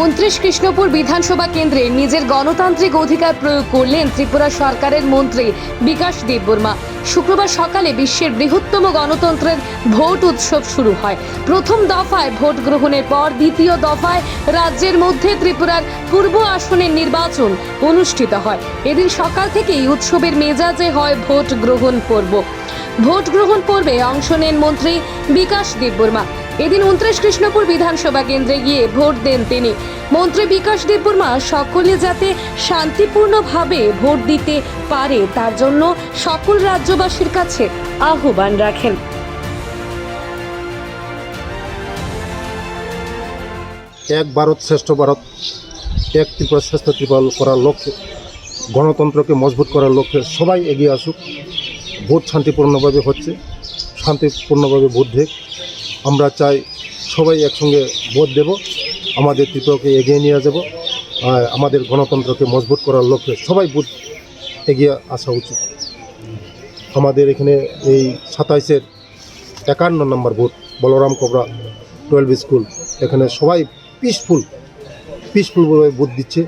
উনত্রিশ কৃষ্ণপুর বিধানসভা কেন্দ্রে নিজের গণতান্ত্রিক অধিকার প্রয়োগ করলেন ত্রিপুরা সরকারের মন্ত্রী বিকাশ দেববর্মা। শুক্রবার সকালে বিশ্বের বৃহত্তম গণতন্ত্রের ভোট উৎসব শুরু হয়। প্রথম দফায় ভোট গ্রহণের পর দ্বিতীয় দফায় রাজ্যের মধ্যে ত্রিপুরার পূর্ব আসনের নির্বাচন অনুষ্ঠিত হয়। এদিন সকাল থেকেই উৎসবের মেজাজে হয় ভোট গ্রহণ পর্ব। ভোট গ্রহণ পর্বে অংশ নেন মন্ত্রী বিকাশ দেববর্মা। এদিন উনত্রিশ কৃষ্ণপুর বিধানসভা কেন্দ্রে গিয়ে ভোট দেন তিনি। মন্ত্রী বিকাশ দেববর্মা সকলে যাতে শান্তিপূর্ণভাবে ভোট দিতে পারে, তার জন্য সকল রাজ্যবাসীর কাছে আহ্বান রাখেন। এক ভারত শ্রেষ্ঠ ভারত, এক ত্রিপুরা শ্রেষ্ঠ ত্রিপুরা করার লক্ষ্যে, গণতন্ত্রকে মজবুত করার লক্ষ্যে সবাই এগিয়ে আসুক। ভোট শান্তিপূর্ণভাবে হচ্ছে, শান্তিপূর্ণভাবে ভোট দেখ। আমরা চাই সবাই একসঙ্গে ভোট দেব, আমাদের ত্রিপুরাকে এগিয়ে নিয়ে যাব আমাদের গণতন্ত্রকে মজবুত করার লক্ষ্যে সবাই ভোট এগিয়ে আসা উচিত। আমাদের এখানে এই সাতাইশের একান্ন নম্বর ভোট, বলরাম কোবরা টুয়েলভ স্কুল, এখানে সবাই পিসফুল পিসফুলভাবে ভোট দিচ্ছে।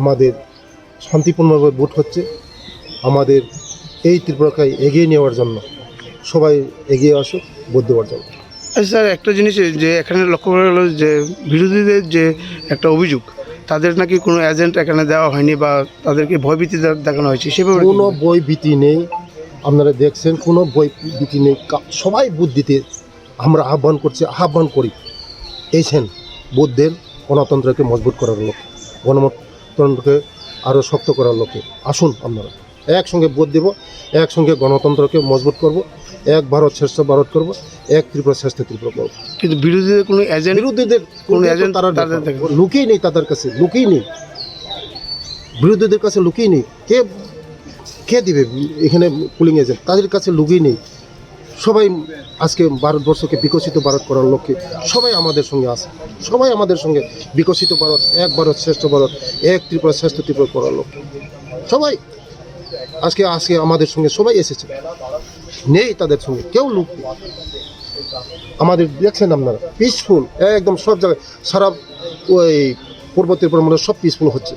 আমাদের শান্তিপূর্ণভাবে ভোট হচ্ছে। আমাদের এই ত্রিপুরাকে এগিয়ে নেওয়ার জন্য সবাই এগিয়ে আসুক, ভোট দেওয়ার জন্য। স্যার একটা জিনিস যে এখানে লক্ষ্য করা গেলো যে বিরোধীদের যে একটা অভিযোগ তাদের নাকি কোনো এজেন্ট এখানে দেওয়া হয়নি বা তাদেরকে ভয়ভীতি দেখানো হয়েছে সেভাবে কোনো বই ভীতি নেই। আপনারা দেখছেন কোনো বই ভীতি নেই সবাই বুধ দিতে আমরা আহ্বান করছি আহ্বান করি। এইছেন দেন গণতন্ত্রকে মজবুত করার লক্ষ্যে গণতন্ত্রকে আরও শক্ত করার লক্ষ্যে আসুন আপনারা। একসঙ্গে ভোট দেব একসঙ্গে গণতন্ত্রকে মজবুত করব এক ভারত শ্রেষ্ঠ ভারত করব এক ত্রিপুরা শ্রেষ্ঠ ত্রিপুরা করব। কিন্তু বিরোধীদের কোনো এজেন্ট বিরোধীদের কোনো agent তারা লুকিয়ে নেই তাদের কাছে লুকিয়ে নেই। বিরোধীদের কাছে লুকিয়ে নেই। কে কে দিবে এখানে পুলিং এজেন্ট তাদের কাছে লুকিয়ে নেই। সবাই আজকে ভারতবর্ষকে বিকশিত ভারত করার লক্ষ্যে সবাই আমাদের সঙ্গে আছে। সবাই আমাদের সঙ্গে বিকশিত ভারত এক ভারত শ্রেষ্ঠ ভারত এক ত্রিপুরা শ্রেষ্ঠ ত্রিপুরা করার লক্ষ্যে। সবাই আজকে আজকে আমাদের সঙ্গে সবাই এসেছে। নেই তাদের সঙ্গে, কেউ লুক আমাদের দেখছেন আপনারা পিসফুল একদম সব জায়গায়, সারা ওই পূর্ব পর মধ্যে সব পিসফুল হচ্ছে।